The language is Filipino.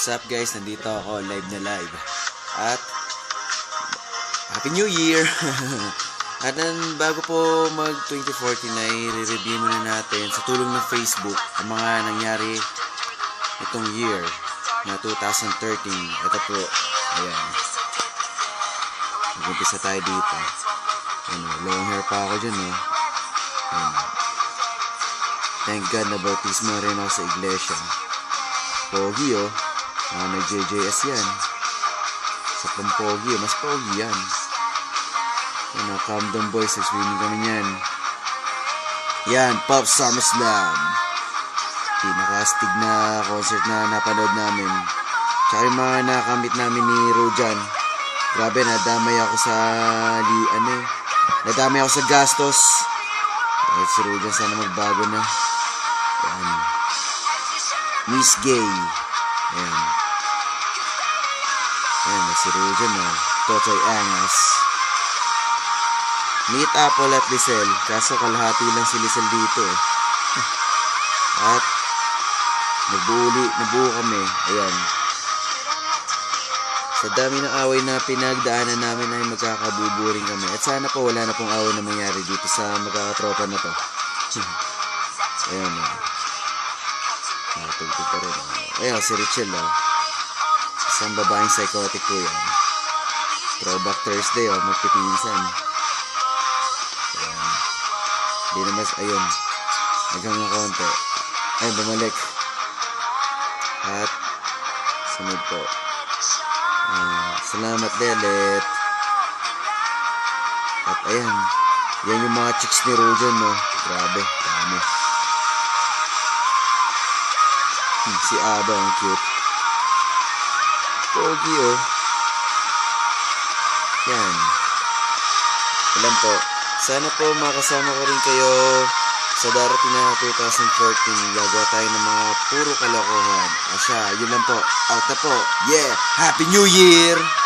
What's up guys? Nandito ako live na live. At Happy New Year! At nan, bago po mag 2014 ay re-review muna natin sa tulong ng Facebook ang mga nangyari itong year na 2013. Ito po, ayan. Mag-umpisa tayo dito. Ano, long hair pa ako dyan eh. Ayan. Thank God na bautismo rin ako sa iglesia. Pogi oh. Mga nag-JJS yan. Sa Pampogi, mas pogi yan. Ano, Camden Boys, nag-swimming kami yan. Yan, Pop SummerSlam. Pinaka-stig na concert na napanood namin. Tsaka yung mga nakamit namin ni Rojan. Grabe, nadamay ako sa, li, ano eh, nadamay ako sa gastos. Dahil si Rojan sana magbago na. Yan. Miss Gay. Ayan. Ayan, si Rujan o. Totoy Angas. Meet Apple at Lisel. Kaso kalahati lang si Lisel dito eh. At nagbuuli, nabuo kami. Ayan. Sa dami ng away na pinagdaanan namin ay magkakabuburing kami. At sana po wala na pong away na mangyari dito sa magkakatropa na to. Ayan. Oh. Nakatugtog pa rin. oh. Ayan, si Richel oh. Isang babaeng psychotic po yan. Throwback Thursday oh, magpipinsan. Ayan. Di na mas, ayun. Nagang ng konti. Ay, bumalik. At, sunod po. Ah, salamat, Lelet. At ayan. Yan yung mga chicks ni Rojan, no. Grabe, dami. Si Aba, ang cute. Pogi, oh. Yan. Alam po. Sana po makasama ko rin kayo sa darating na 2014. Gagawa tayo ng mga puro kalokohan. Asya, yun lang po. Out na po. Yeah! Happy New Year!